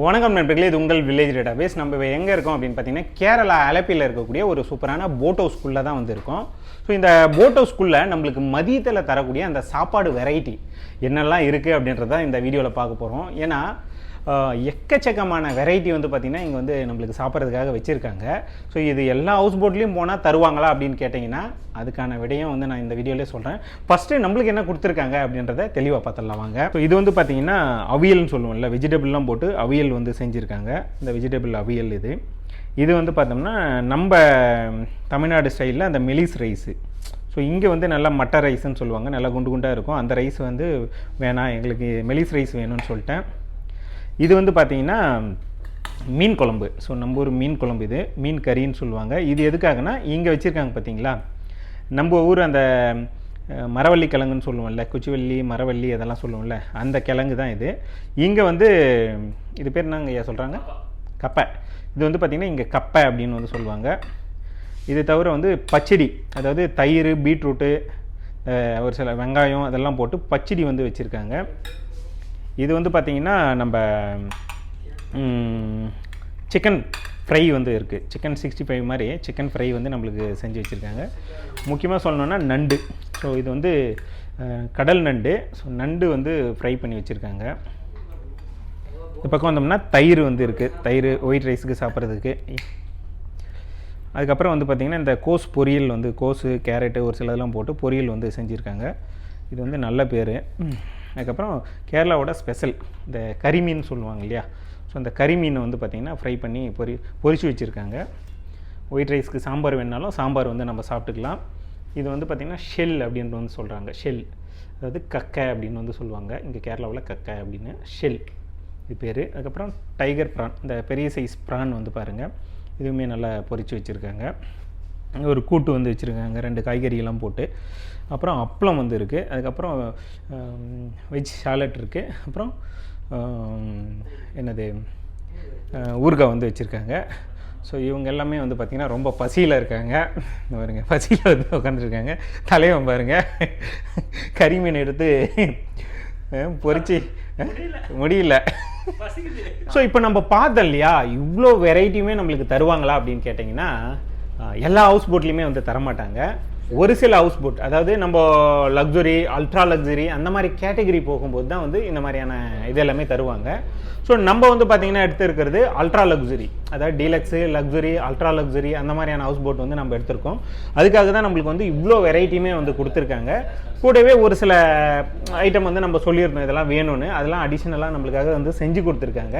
வணக்கம் நண்பர்களே இது உங்கள் வில்லேஜ் டேட்டாபேஸ் நம்ம எங்கே இருக்கோம் அப்படின்னு பார்த்தீங்கன்னா கேரளா அலப்பியில் இருக்கக்கூடிய ஒரு சூப்பரான போட் ஹவுஸ்குள்ளே தான் வந்திருக்கோம். ஸோ இந்த போட் ஹவுஸ்குள்ளே நம்மளுக்கு மதியத்தில் தரக்கூடிய அந்த சாப்பாடு வெரைட்டி என்னெல்லாம் இருக்குது அப்படின்றத இந்த வீடியோவில் பார்க்க போகிறோம் ஏன்னா எக்கச்சக்கமான வெரைட்டி வந்து பார்த்திங்கன்னா இங்கே வந்து நம்மளுக்கு சாப்பிட்றதுக்காக வச்சுருக்காங்க. ஸோ இது எல்லா ஹவுஸ் போட்லேயும் போனால் தருவாங்களா அப்படின்னு கேட்டிங்கன்னா அதுக்கான விடையும் வந்து நான் இந்த வீடியோலேயே சொல்கிறேன் ஃபஸ்ட்டு நம்மளுக்கு என்ன கொடுத்துருக்காங்க அப்படின்றத தெளிவாக பார்த்துடலாம் வாங்க. ஸோ இது வந்து பார்த்திங்கன்னா அவியல்னு சொல்லுவோம்ல வெஜிடபிள்லாம் போட்டு அவியல் வந்து செஞ்சுருக்காங்க. இந்த வெஜிடபிள் அவியல் இது. இது வந்து பார்த்தோம்னா நம்ம தமிழ்நாடு ஸ்டைலில் அந்த மெலிஸ் ரைஸு ஸோ இங்கே வந்து நல்லா மட்டர் ரைஸ்ன்னு சொல்லுவாங்க. நல்லா குண்டு குண்டாக இருக்கும். அந்த ரைஸ் வந்து வேணாம் எங்களுக்கு மெலிஸ் ரைஸ் வேணும்னு சொல்லிட்டேன். இது வந்து பார்த்தீங்கன்னா மீன் குழம்பு. ஸோ நம்ம ஊர் மீன் குழம்பு இது. மீன் கறின்னு சொல்லுவாங்க. இது எதுக்காகனா இங்கே வச்சுருக்காங்க பார்த்தீங்களா நம்ம ஊர் அந்த மரவள்ளி கிழங்குன்னு சொல்லுவோம்ல குச்சிவள்ளி மரவள்ளி அதெல்லாம் சொல்லுவோம்ல அந்த கிழங்கு தான் இது. இங்கே வந்து இது பேர் என்னங்க ஐயா சொல்கிறாங்க கப்பை. இது வந்து பார்த்திங்கன்னா இங்கே கப்பை அப்படின்னு வந்து சொல்லுவாங்க. இது தவிர வந்து பச்சடி அதாவது தயிர் பீட்ரூட்டு ஒரு சில வெங்காயம் அதெல்லாம் போட்டு பச்சடி வந்து வச்சுருக்காங்க. இது வந்து பார்த்திங்கன்னா நம்ம சிக்கன் ஃப்ரை வந்து இருக்குது சிக்கன் சிக்ஸ்டி ஃபைவ் மாதிரி சிக்கன் ஃப்ரை வந்து நம்மளுக்கு செஞ்சு வச்சுருக்காங்க. முக்கியமாக சொல்லணுன்னா நண்டு. ஸோ இது வந்து கடல் நண்டு. ஸோ நண்டு வந்து ஃப்ரை பண்ணி வச்சுருக்காங்க. இந்த பக்கம் வந்தோம்னா தயிர் வந்து இருக்குது தயிர் ஒயிட் ரைஸுக்கு சாப்பிட்றதுக்கு. அதுக்கப்புறம் வந்து பார்த்திங்கன்னா இந்த கோஸ் பொரியல் வந்து கோஸு கேரட்டு ஒரு சிலதெல்லாம் போட்டு பொரியல் வந்து செஞ்சுருக்காங்க. இது வந்து நல்ல பேர். அதுக்கப்புறம் கேரளாவோட ஸ்பெஷல் இந்த கரிமீன் சொல்லுவாங்க இல்லையா? ஸோ அந்த கரிமீனை வந்து பார்த்திங்கன்னா ஃப்ரை பண்ணி பொரி பொரிச்சு வச்சுருக்காங்க. ஒயிட் ரைஸ்க்கு சாம்பார் வேணாலும் சாம்பார் வந்து நம்ம சாப்பிட்டுக்கலாம். இது வந்து பார்த்திங்கன்னா ஷெல் அப்படின்ட்டு வந்து சொல்கிறாங்க ஷெல் அதாவது கக்கை அப்படின்னு வந்து சொல்லுவாங்க. இங்கே கேரளாவில் கக்கை அப்படின்னு ஷெல் இது பேர். அதுக்கப்புறம் டைகர் ப்ரான் இந்த பெரிய சைஸ் ப்ரான் வந்து பாருங்கள் இதுவுமே நல்லா பொரித்து வச்சுருக்காங்க. ஒரு கூட்டு வந்து வச்சுருக்காங்க ரெண்டு காய்கறியெல்லாம் போட்டு. அப்புறம் அப்பளம் வந்து இருக்குது அதுக்கப்புறம் வெஜ் சாலட் இருக்குது அப்புறம் என்னது ஊறுகாய் வந்து வச்சுருக்காங்க. ஸோ இவங்க எல்லாமே வந்து பார்த்திங்கன்னா ரொம்ப பசியில் இருக்காங்க. இந்த பாருங்க பசியில் வந்து உட்காந்துருக்காங்க தலைவன் பாருங்க. கறிமீன் எடுத்து அஹ், முடியல. ஸோ இப்போ நம்ம பார்த்தோம் இல்லையா? இவ்வளோ வெரைட்டியுமே நம்மளுக்கு தருவாங்களா அப்படின்னு கேட்டிங்கன்னா எல்லா ஹவுஸ் போட்லேயுமே வந்து தரமாட்டாங்க. ஒரு சில ஹவுஸ் போட் அதாவது நம்ம லக்ஸுரி அல்ட்ரா லக்ஸுரி அந்த மாதிரி கேட்டகரி போகும்போது தான் வந்து இந்த மாதிரியான இது எல்லாமே தருவாங்க. ஸோ நம்ம வந்து பார்த்தீங்கன்னா எடுத்துருக்கிறது அல்ட்ரா லக்ஸுரி அதாவது டீலக்ஸு லக்ஸுரி அல்ட்ரா லக்ஸுரி அந்த மாதிரியான ஹவுஸ் போட் வந்து நம்ம எடுத்திருக்கோம். அதுக்காக தான் நம்மளுக்கு வந்து இவ்வளோ வெரைட்டியுமே வந்து கொடுத்துருக்காங்க. கூடவே ஒரு சில ஐட்டம் வந்து நம்ம சொல்லியிருந்தோம் இதெல்லாம் வேணும்னு. அதெல்லாம் அடிஷ்னலாக நம்மளுக்காக வந்து செஞ்சு கொடுத்துருக்காங்க.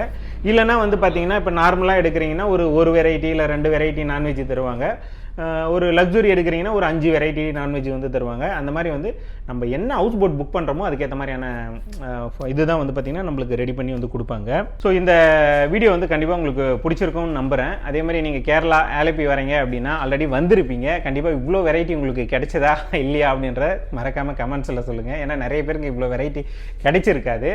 இல்லைன்னா வந்து பார்த்தீங்கன்னா இப்போ நார்மலாக எடுக்கிறீங்கன்னா ஒரு ஒரு வெரைட்டி இல்லை ரெண்டு வெரைட்டி நான்வெஜ் தருவாங்க. ஒரு லக்ஸுரி எடுக்கிறீங்கன்னா ஒரு அஞ்சு வெரைட்டி நான்வெஜ் வந்து தருவாங்க. அந்த மாதிரி வந்து நம்ம என்ன ஹவுஸ் போட் புக் பண்ணுறோமோ அதுக்கேற்ற மாதிரியான இதுதான் வந்து பார்த்திங்கன்னா நம்மளுக்கு ரெடி பண்ணி வந்து கொடுப்பாங்க. ஸோ இந்த வீடியோ வந்து கண்டிப்பாக உங்களுக்கு பிடிச்சிருக்கும்னு நம்புகிறேன் அதே மாதிரி நீங்கள் கேரளா ஆலப்பி வரீங்க அப்படின்னா ஆல்ரெடி வந்திருப்பீங்க. கண்டிப்பாக இவ்வளோ வெரைட்டி உங்களுக்கு கிடைச்சதா இல்லையா அப்படின்ற மறக்காமல் கமெண்ட்ஸில் சொல்லுங்கள் ஏன்னா நிறைய பேருக்கு இவ்வளோ வெரைட்டி கிடைச்சிருக்காது.